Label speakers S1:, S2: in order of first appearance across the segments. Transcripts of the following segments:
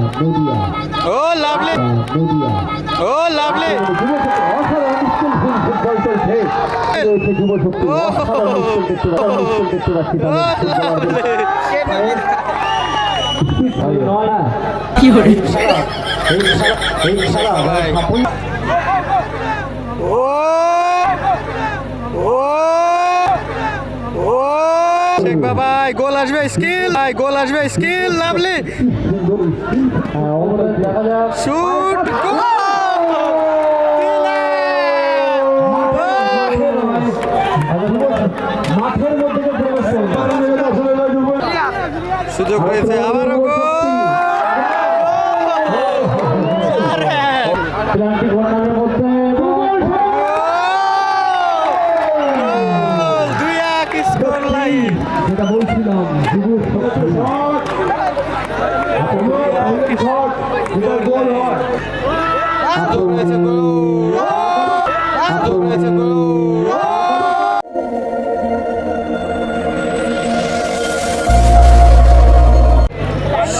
S1: নতুন করা?
S2: Oh lovely. Oh lovely.
S1: অসাধারণ স্কুল ফুটবল চলছে রয়েছে যুব শক্তি অসাধারণ স্কুল দেখতে পাচ্ছি স্কুল দেখতে পাচ্ছি তাদের ফুটবলারদের নয় না
S3: fiore,
S1: এই খেলা এই খেলা
S2: ভাই।
S1: সাফল্য
S2: ও ও ও শেখ বাবাই গোল আসবে স্কিল। ভাই গোল আসবে স্কিল লাভলি। শুট। সুযোগ হয়েছে আবারও
S1: যেটা বলছিলাম যুব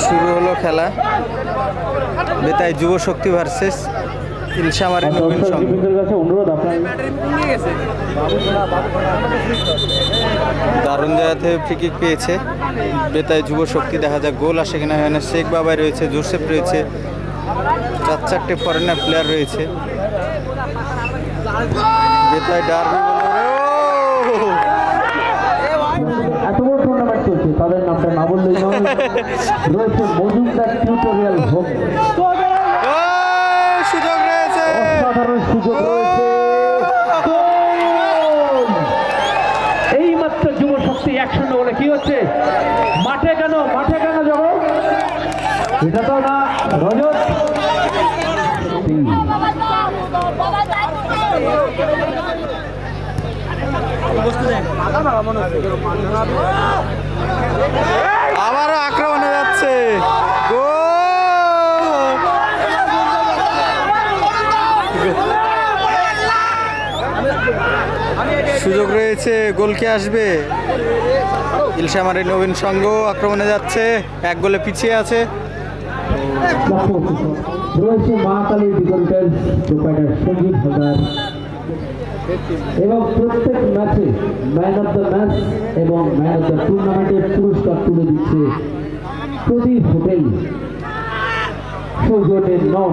S2: শুরু হলো খেলা। বেতাই যুব শক্তি ভার্সেস ইলশামারি নবীন সংঘ।
S1: অনুরোধ আপনার।
S2: দারুণ জায়গাতে ফ্রিকিক পেয়েছে। বেতায় যুব শক্তি দেখা যায় গোল আসে কিনা হয় না। শেখ বাবাই রয়েছে জোসেফ রয়েছে। চার চারটে ফরেনার প্লেয়ার রয়েছে। ডারবি
S1: তাদের নামটা না বললেই নয়। রয়েছে মজুমদার টিউটোরিয়াল হোম
S2: সুযোগ রয়েছে!
S1: অসাধারণ সুযোগ। কেন? মাঠে কেন এটা তো না, রজত।
S2: আবারও আক্রমণে যাচ্ছে। সুযোগ রয়েছে গোল কে আসবে। ইলশামারি নবীন সংঘ আক্রমণে যাচ্ছে, এক গোলে পিছিয়ে আছে।
S1: এবং প্রত্যেক ম্যাচে ম্যান অফ দ্য ম্যাচ এবং ম্যান অফ দ্য টুর্নামেন্টের পুরস্কার তুলে দিচ্ছে প্রদীপ হোটেল সৌজন্যের নন।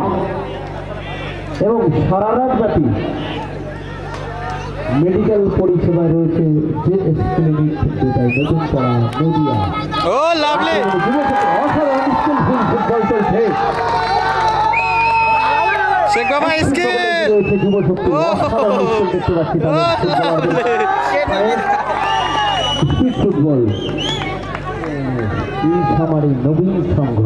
S1: এবং সারা রাত ব্যাপী মেডিকেল পরিষেবায় রয়েছে যে এস ক্লিনিক যেটাই নতুন করা নদিয়া।
S2: Oh lovely.
S1: অসাধারণ স্কুল ফুটবল চলছে।
S2: শেখ বাবা স্কিল।
S1: যুব শক্তি। দেখতে পাচ্ছি স্পিড ফুটবল। ইলশামারি নবীন সংঘ।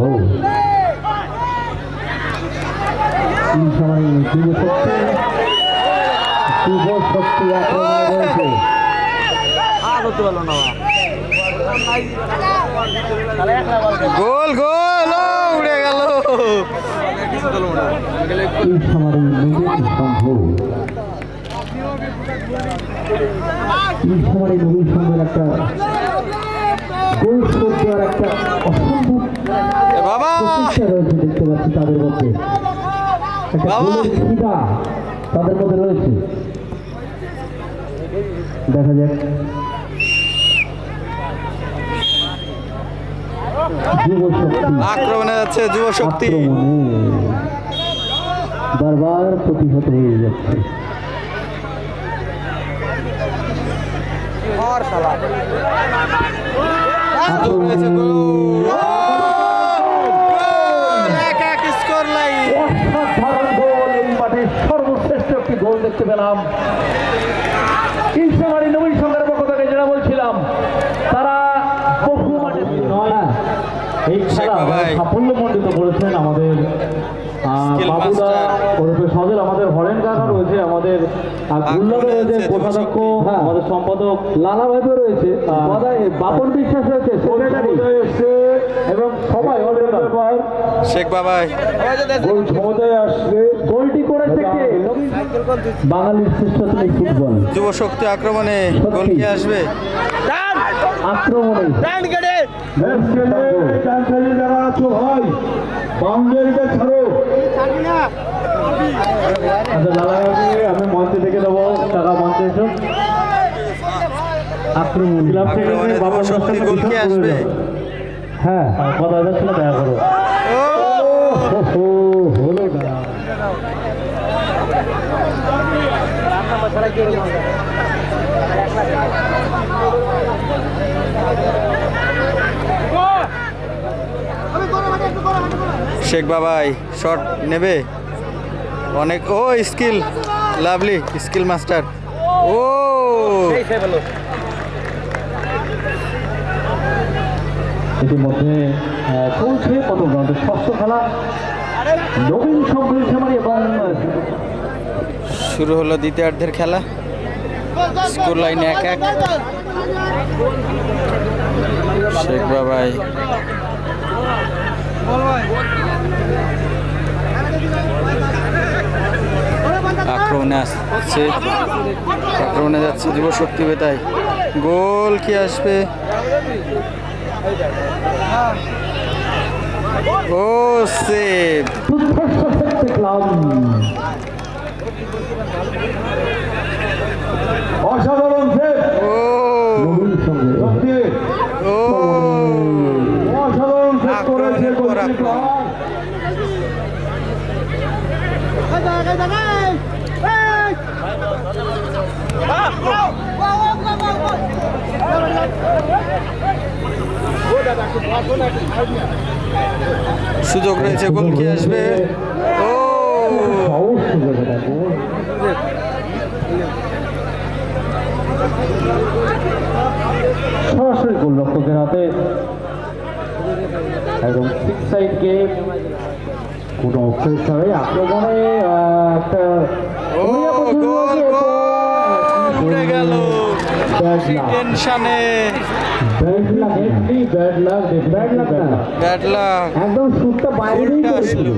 S1: যুব শক্তি। যুব শক্তি আক্রমণে রয়েছে।
S2: গোল গোল উড়ে গেল।
S1: একটা গোল শোধ দেওয়ার একটা অসম্ভব প্রচেষ্টা রয়েছে দেখতে পাচ্ছি তাদের মধ্যে। একটা তাদের মধ্যে রয়েছে। দেখা যাক।
S2: আক্রমণে যাচ্ছে যুব শক্তি।
S1: বারবার প্রতিহত হয়ে যাচ্ছে। সর্বশ্রেষ্ঠ একটি গোল দেখতে পেলাম ইনসামারি নবীন সংঘের পক্ষ থেকে যেটা বলছিলাম তারা বহু মাঠে এই খেলা
S2: বাবাই।
S1: সাফল্যমণ্ডিত করেছেন আমাদের বাবুদা ওরফে সজল আমাদের হরেন কাকা রয়েছে আমাদের রয়েছে কোষাধ্যক্ষ আমাদের সম্পাদক লালা ভাইও রয়েছে বাপন বিশ্বাস রয়েছে সেক্রেটারি এবং সবাই
S2: শেখ বাবাই।
S1: গোলটি করেছে কে? বাঙালির শ্রেষ্ঠ ফুটবল।
S2: যুব শক্তি আক্রমণে গোল কি আসবে।
S1: আক্রমণে।
S3: বাউন্ডারিটা ছাড়ো।
S1: আচ্ছা দাদা আমি মঞ্চে থেকে দেবো। টাকা মঞ্চে এসো। আক্রমণ। ক্লাব থেকে
S2: আক্রমণে
S1: বাবা
S2: যুবশক্তি গোল কি আসবে।
S1: হ্যাঁ কথা যাচ্ছে না দেখা করো।
S2: ও! শেখ বাবাই শট নেবে? অনেক ও, স্কিল, লাভলি, স্কিল মাস্টার। ও!
S1: ইতিমধ্যে চলছে রাউন্ডের ষষ্ঠ খেলা। নবীন সম্প্রীত খেমারি এবং
S2: শুরু হলো দ্বিতীয়ার্ধের খেলা। স্কোর লাইনে এক এক। শেখ বাবাই। আক্রমণে আসছে। আক্রমণে যাচ্ছে যুব শক্তি বেতায় গোল কি আসবে? ও, সেভ
S1: ক্লাব
S3: অসাধারণ সেভ
S2: ও
S1: নবীন সঙ্গে
S3: সত্যি
S2: ও
S3: অসাধারণ সেভ করেছে
S2: আক্রমণের পর
S3: গোলকিপার।
S2: আক্রমণ। সুযোগ রয়েছে গোল কি আসবে। ও!
S1: সরাসরি গোলরক্ষকের হাতে। একদম সিক্স সাইড গেম কোনো অফসাইড আক্রমণে একটা
S2: ও গোল গোল গেল। টেনশনে
S1: ব্যাড লাক একদম শুটটা বাইরে
S2: আসলো।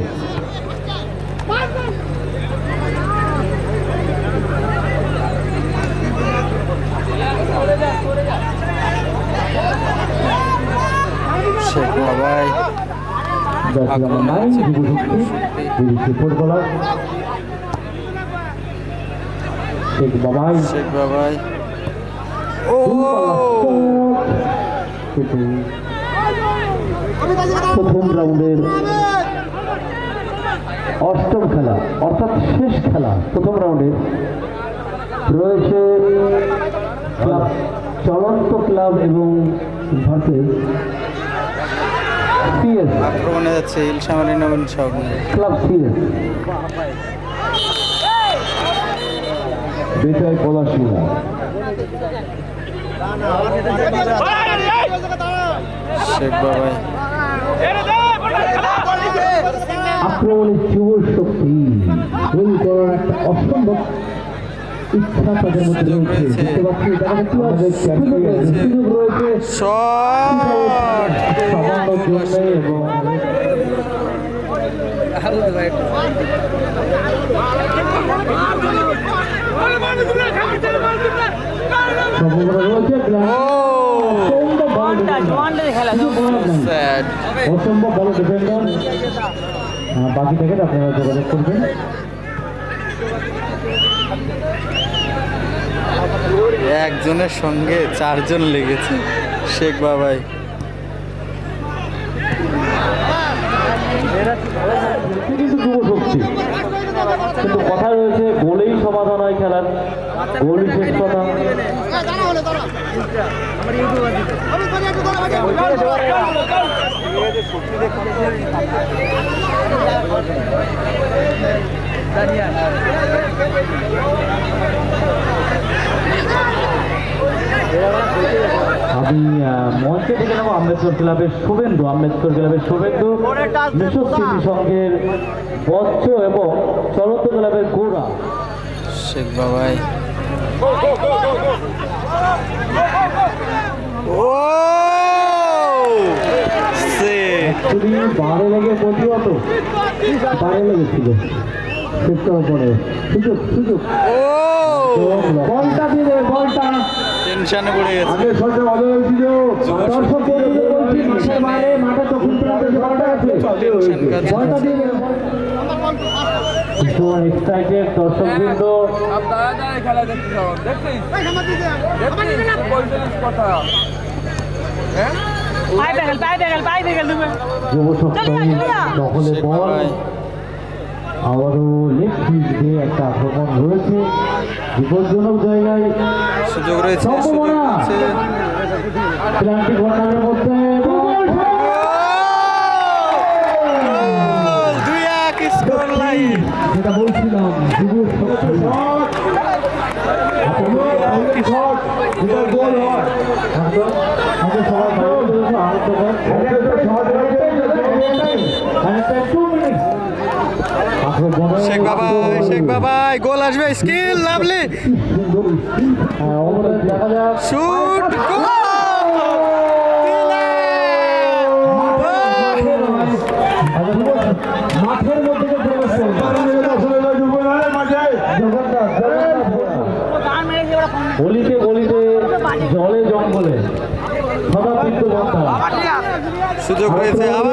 S2: শেখ বাবাই।
S1: ফুটবলার। শেখ বাবাই।
S2: শেখ বাবাই। ও
S1: প্রথম রাউন্ডের অষ্টম খেলা অর্থাৎ শেষ খেলা প্রথম রাউন্ডে রয়েছে ক্লাব চলন্ত ক্লাব এবং ভার্সেস সিএস।
S2: আক্রমণে যাচ্ছে ইলশামারি নবীন সঙ্গে
S1: ক্লাব সিএস।
S2: শেখ বাবাই
S1: আক্রমণের যুব শক্তি গোল করার একটা অসম্ভব ইচ্ছা তাদের মধ্যে রয়েছে। দেখতে পাচ্ছি
S2: শট
S1: সামান্য জন্য এবং সম্ভাবনা রয়েছে
S2: ও
S1: ভালো ডিফেন্ডার বাকি থেকে আপনারা যোগাযোগ করবেন।
S2: একজনের সঙ্গে চারজন লেগেছে। শেখ বাবাই।
S1: কিন্তু যুব শক্তি। কিন্তু কথা রয়েছে গোলেই সমাধান হয় খেলার। গোলই শেষ কথা। আমি মঞ্চে থেকে নেব আম্বেদকর ক্লাবের শুভেন্দু আম্বেদকর ক্লাবের শুভেন্দু বিশ্বস্মৃতি সংঘের বচ্চ এবং চলন্ত ক্লাবের গোড়া
S2: শেখ বাবাই ও
S1: তুমি বারে লেগে প্রতিহত। বারে লেগেছিল শেষ করার পরে। সুযোগ সুযোগ। বলটা দিলে বলটা।
S2: টেনশনে পড়ে গেছে।
S3: আগে সঙ্গে ভালো হয়েছিল
S1: দর্শক বন্ধুদের বলছি মাঠের বাইরে মাঠে তখন প্রান্তে বলটা আছে। বলটা দিলে ভীষণ এক্সাইটেড দর্শকবৃন্দ।
S4: আপনারা যারা খেলা দেখতে যাবেন দেখছিস? দেখছিস? পঁয়তাল্লিশ কথা। হ্যাঁ?
S1: দখলে বল। আবারও লেগ ফিল্ড দিয়ে একটা আক্রমণ রয়েছে বিপজ্জনক জায়গায়
S2: সুযোগ রয়েছে
S1: প্ল্যান্টি কর্নারের মধ্যে যেটা বলছিলাম যুব শক্তি
S3: শট এটা গোল হয়
S1: একদম আমাদের সবাই বাইরে রয়েছে আনন্দকর
S3: একটা শট রয়েছে
S1: টু মিনিট আক্রমণ
S2: শেখ বাবাই, শেখ বাবাই, গোল আসবে, স্কিল, লাভলি। শুট
S1: গলিতে জলে জঙ্গলে
S2: সুযোগ রয়েছে আবারও গোল